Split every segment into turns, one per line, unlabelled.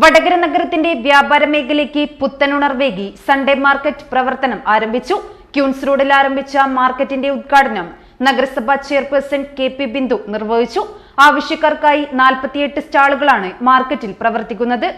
വടകര നഗരത്തിന്റെ വ്യാപാര മേഖലയ്ക്ക് പുത്തനുണർവേകി സൺഡേ മാർക്കറ്റ് പ്രവർത്തനം ആരംഭിച്ചു. ക്യൂൻസ് റോഡിൽ ആരംഭിച്ച മാർക്കറ്റിന്റെ ഉദ്ഘാടനം നഗരസഭാ ചെയർപേഴ്സൺ കെ പി ബിന്ദു നിർവഹിച്ചു. ആവശ്യക്കാർക്കായി നാൽപ്പത്തിയെട്ട് സ്റ്റാളുകളാണ് മാർക്കറ്റിൽ പ്രവർത്തിക്കുന്നത്.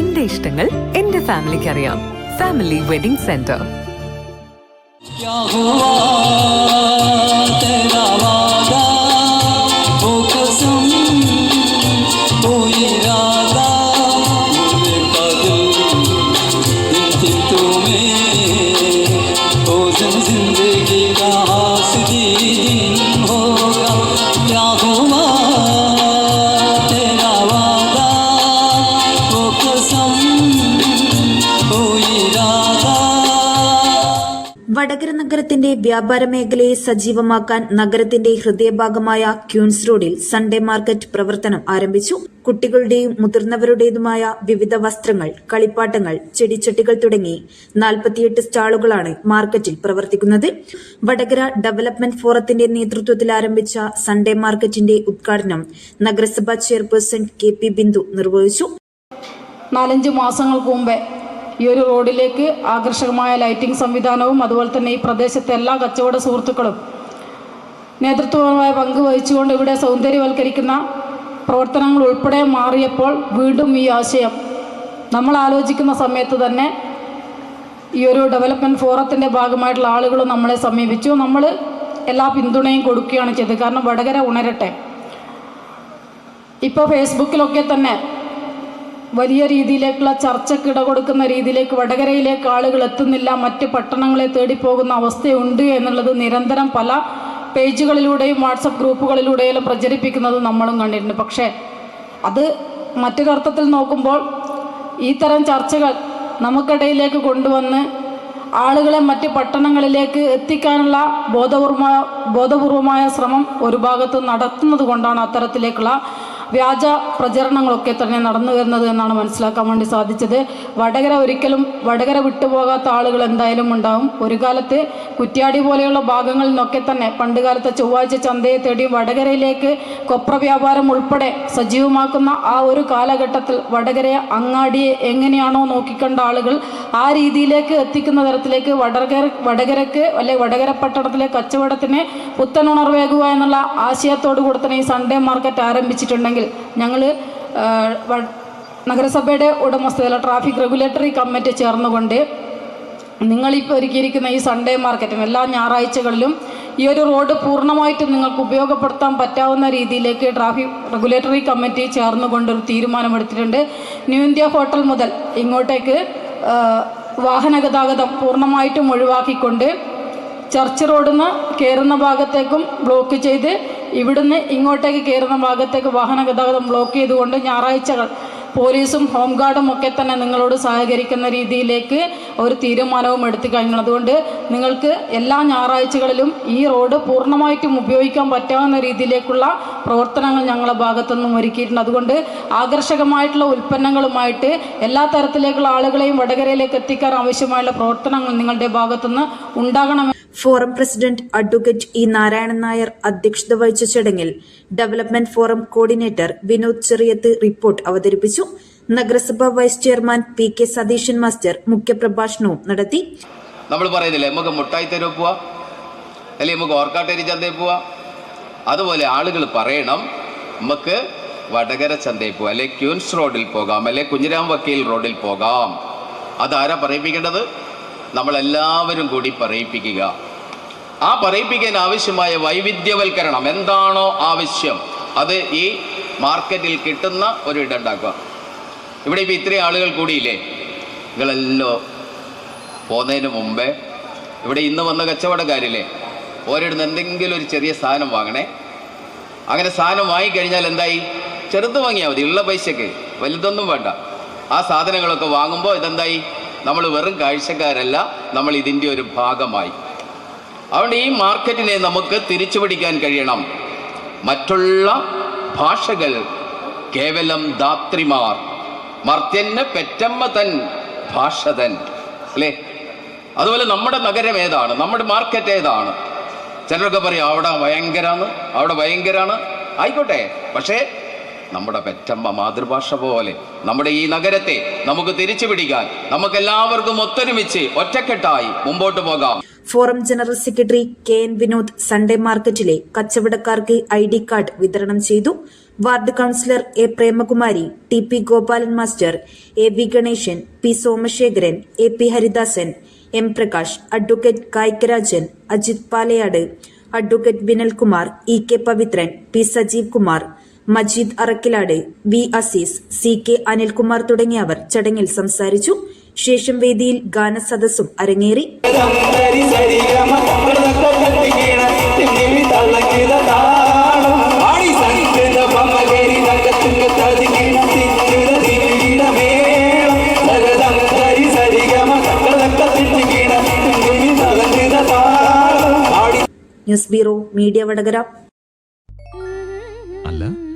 എന്റെ ഇഷ്ടങ്ങൾ എന്റെ ഫാമിലിക്ക് അറിയാം. ഫാമിലി വെഡിംഗ് സെന്റർ
വടകര നഗരത്തിന്റെ വ്യാപാര മേഖലയെ സജീവമാക്കാൻ നഗരത്തിന്റെ ഹൃദയഭാഗമായ ക്യൂൻസ് റോഡിൽ സൺഡേ മാർക്കറ്റ് പ്രവർത്തനം ആരംഭിച്ചു. കുട്ടികളുടെയും മുതിർന്നവരുടേതുമായ വിവിധ വസ്ത്രങ്ങൾ കളിപ്പാട്ടങ്ങൾ ചെടിച്ചട്ടികൾ തുടങ്ങി നാൽപ്പത്തിയെട്ട് സ്റ്റാളുകളാണ് മാർക്കറ്റിൽ പ്രവർത്തിക്കുന്നത്. വടകര ഡെവലപ്മെന്റ് ഫോറത്തിന്റെ നേതൃത്വത്തിൽ ആരംഭിച്ച സൺഡേ മാർക്കറ്റിന്റെ ഉദ്ഘാടനം നഗരസഭാ ചെയർപേഴ്സൺ കെ പി ബിന്ദു നിർവഹിച്ചു.
നാലഞ്ച് മാസങ്ങൾക്ക് മുമ്പേ ഈ ഒരു റോഡിലേക്ക് ആകർഷകമായ ലൈറ്റിംഗ് സംവിധാനവും അതുപോലെ തന്നെ ഈ പ്രദേശത്തെ എല്ലാ കച്ചവട സുഹൃത്തുക്കളും നേതൃത്വപരമായ പങ്ക് വഹിച്ചുകൊണ്ട് ഇവിടെ സൗന്ദര്യവൽക്കരിക്കുന്ന പ്രവർത്തനങ്ങൾ ഉൾപ്പെടെ മാറിയപ്പോൾ വീണ്ടും ഈ ആശയം നമ്മൾ ആലോചിക്കുന്ന സമയത്ത് തന്നെ ഈ ഒരു ഡെവലപ്മെന്റ് ഫോറത്തിന്റെ ഭാഗമായിട്ടുള്ള ആളുകൾ നമ്മളെ സമീപിച്ചു. നമ്മൾ എല്ലാ പിന്തുണയും കൊടുക്കുകയാണ് ചെയ്തത്. കാരണം വടകര ഉണരട്ടെ. ഇപ്പോൾ ഫേസ്ബുക്കിലൊക്കെ തന്നെ വലിയ രീതിയിലേക്കുള്ള ചർച്ചയ്ക്ക് ഇട കൊടുക്കുന്ന രീതിയിലേക്ക് വടകരയിലേക്ക് ആളുകൾ എത്തുന്നില്ല. മറ്റ് പട്ടണങ്ങളെ തേടിപ്പോകുന്ന അവസ്ഥയുണ്ട് എന്നുള്ളത് നിരന്തരം പല പേജുകളിലൂടെയും വാട്സപ്പ് ഗ്രൂപ്പുകളിലൂടെയും പ്രചരിപ്പിക്കുന്നത് നമ്മളും കണ്ടിട്ടുണ്ട്. പക്ഷേ അത് മറ്റു കർത്തത്തിൽ നോക്കുമ്പോൾ ഈ തരം ചർച്ചകൾ നമുക്കിടയിലേക്ക് കൊണ്ടുവന്ന് ആളുകളെ മറ്റ് പട്ടണങ്ങളിലേക്ക് എത്തിക്കാനുള്ള ബോധപൂർവമായ ബോധപൂർവമായ ശ്രമം ഒരു ഭാഗത്ത് നടത്തുന്നത് കൊണ്ടാണ് അത്തരത്തിലേക്കുള്ള വ്യാജ പ്രചരണങ്ങളൊക്കെ തന്നെ നടന്നു വരുന്നത് എന്നാണ് മനസ്സിലാക്കാൻ വേണ്ടി സാധിച്ചത്. വടകര ഒരിക്കലും വടകര വിട്ടുപോകാത്ത ആളുകൾ എന്തായാലും ഉണ്ടാവും. ഒരു കാലത്ത് കുറ്റ്യാടി പോലെയുള്ള ഭാഗങ്ങളിൽ നിന്നൊക്കെ തന്നെ പണ്ട് കാലത്തെ ചൊവ്വാഴ്ച ചന്തയെ തേടി വടകരയിലേക്ക് കൊപ്ര വ്യാപാരം ഉൾപ്പെടെ സജീവമാക്കുന്ന ആ ഒരു കാലഘട്ടത്തിൽ വടകരയെ അങ്ങാടിയെ എങ്ങനെയാണോ നോക്കിക്കണ്ട ആളുകൾ ആ രീതിയിലേക്ക് എത്തിക്കുന്ന തരത്തിലേക്ക് വടകര വടകരക്ക് അല്ലെ വടകര പട്ടണത്തിലെ കച്ചവടത്തിന് പുത്തനുണർവേകുക എന്നുള്ള ആശയത്തോടു കൂടെ തന്നെ ഈ സൺഡേ മാർക്കറ്റ് ആരംഭിച്ചിട്ടുണ്ടെങ്കിൽ ഞങ്ങൾ നഗരസഭയുടെ ഉടമസ്ഥതയിലെ ട്രാഫിക് റെഗുലേറ്ററി കമ്മിറ്റി ചേർന്നുകൊണ്ട് നിങ്ങളിപ്പോൾ ഒരുക്കിയിരിക്കുന്ന ഈ സൺഡേ മാർക്കറ്റും എല്ലാ ഞായറാഴ്ചകളിലും ഈ ഒരു റോഡ് പൂർണമായിട്ടും നിങ്ങൾക്ക് ഉപയോഗപ്പെടുത്താൻ പറ്റാവുന്ന രീതിയിലേക്ക് ട്രാഫിക് റെഗുലേറ്ററി കമ്മിറ്റി ചേർന്നുകൊണ്ട് ഒരു തീരുമാനമെടുത്തിട്ടുണ്ട്. ന്യൂ ഇന്ത്യ ഹോട്ടൽ മുതൽ ഇങ്ങോട്ടേക്ക് വാഹന ഗതാഗതം പൂർണമായിട്ടും ഒഴിവാക്കിക്കൊണ്ട് ചർച്ച് റോഡിൽ നിന്ന് കയറുന്ന ഭാഗത്തേക്കും ബ്ലോക്ക് ചെയ്ത് ഇവിടുന്ന് ഇങ്ങോട്ടേക്ക് കയറുന്ന ഭാഗത്തേക്ക് വാഹന ഗതാഗതം ബ്ലോക്ക് ചെയ്തുകൊണ്ട് ഞായറാഴ്ചകൾ പോലീസും ഹോംഗാർഡും ഒക്കെ തന്നെ നിങ്ങളോട് സഹകരിക്കുന്ന രീതിയിലേക്ക് ഒരു തീരുമാനവും എടുത്തു കഴിഞ്ഞു അതുകൊണ്ട് നിങ്ങൾക്ക് എല്ലാ ഞായറാഴ്ചകളിലും ഈ റോഡ് പൂർണമായിട്ടും ഉപയോഗിക്കാൻ പറ്റാവുന്ന രീതിയിലേക്കുള്ള പ്രവർത്തനങ്ങൾ ഞങ്ങളുടെ ഭാഗത്തുനിന്നും ഒരുക്കിയിട്ടുണ്ട്. അതുകൊണ്ട് ആകർഷകമായിട്ടുള്ള ഉൽപ്പന്നങ്ങളുമായിട്ട് എല്ലാ തരത്തിലേക്കുള്ള ആളുകളെയും വടകരയിലേക്ക് എത്തിക്കാൻ ആവശ്യമായുള്ള പ്രവർത്തനങ്ങൾ നിങ്ങളുടെ ഭാഗത്തുനിന്ന് ഉണ്ടാകണം.
Forum president advocate E Narayanan Nair അധ്യക്ഷത വഹിച്ച ചടങ്ങിൽ development forum coordinator Vinod Cheriyath report അവതരിപ്പിച്ചു. നഗരസഭാ vice chairman P K Satheesan master മുഖ്യപ്രഭാഷണവും നടത്തി.
നമ്മൾ പറയുന്നില്ലേ നമുക്ക് മുട്ടായി തെരുവ് പോവാം അല്ലെങ്കിൽ നമുക്ക് ഓർക്കാട്ടേരി ചന്തയിൽ പോവാം. അതുപോലെ ആളുകൾ പറയണം നമുക്ക് വടകര ചന്തയിൽ പോവാം അല്ലെങ്കിൽ ക്യൂൻസ് റോഡിൽ പോകാം അല്ലെങ്കിൽ കുഞ്ഞിരാം വക്കീൽ റോഡിൽ പോകാം. അതാരാ പറയിപ്പിക്കേണ്ടത്? നമ്മളെല്ലാവരും കൂടി പറയിപ്പിക്കുക. ആ പറയിപ്പിക്കാൻ ആവശ്യമായ വൈവിധ്യവൽക്കരണം എന്താണോ ആവശ്യം അത് ഈ മാർക്കറ്റിൽ കിട്ടുന്ന ഒരു ഇടം ഉണ്ടാക്കുക. ഇവിടെ ഇപ്പോൾ ഇത്രയും ആളുകൾ കൂടിയില്ലേ? നിങ്ങളെല്ലോ പോകുന്നതിന് മുമ്പേ ഇവിടെ ഇന്ന് വന്ന കച്ചവടക്കാരില്ലേ? ഓരോടുന്ന് എന്തെങ്കിലും ഒരു ചെറിയ സാധനം വാങ്ങണേ. അങ്ങനെ സാധനം വാങ്ങിക്കഴിഞ്ഞാൽ എന്തായി? ചെറുത് വാങ്ങിയാൽ മതി ഉള്ള പൈസക്ക്. വലുതൊന്നും വേണ്ട. ആ സാധനങ്ങളൊക്കെ വാങ്ങുമ്പോൾ ഇതെന്തായി? നമ്മൾ വെറും കാഴ്ചക്കാരല്ല നമ്മൾ ഇതിന്റെ ഒരു ഭാഗമായി. അതുകൊണ്ട് ഈ മാർക്കറ്റിനെ നമുക്ക് തിരിച്ചു പിടിക്കാൻ കഴിയണം. മറ്റുള്ള ഭാഷകൾ കേവലം ദാത്രിമാർ മർത്യന് പെറ്റമ്മ തൻ ഭാഷ തൻ അല്ലേ? അതുപോലെ നമ്മുടെ നഗരം ഏതാണ്? നമ്മുടെ മാർക്കറ്റ് ഏതാണ്? ചിലരൊക്കെ പറയും അവിടെ ഭയങ്കരമാണ് അവിടെ ഭയങ്കരമാണ് ആയിക്കോട്ടെ പക്ഷേ നമ്മുടെ പെറ്റമ്മ മാതൃഭാഷ പോലെ നമ്മുടെ ഈ നഗരത്തെ നമുക്ക് തിരിച്ചു പിടിക്കാൻ നമുക്കെല്ലാവർക്കും ഒത്തൊരുമിച്ച് ഒറ്റക്കെട്ടായി മുമ്പോട്ട് പോകാം.
Forum general secretary K N Vinod Sunday മാർക്കറ്റിലെ കച്ചവടക്കാർക്ക് ഐ ഡി കാർഡ് വിതരണം ചെയ്തു. Ward councillor A Premakumari T P Gopalan master A V Ganesan P Somasekharan A P Haridasan M Prakash advocate Kaikkarajan Ajith Palayad advocate Vinalkumar E K Pavithran P Sajeev Kumar Majeed Arakkilad V. Azeez C. K. Anilkumar തുടങ്ങിയവർ ചടങ്ങിൽ സംസാരിച്ചു. ശേഷം വേദിയിൽ ഗാനസദസ്സും അരങ്ങേറി. News bureau media Vadakara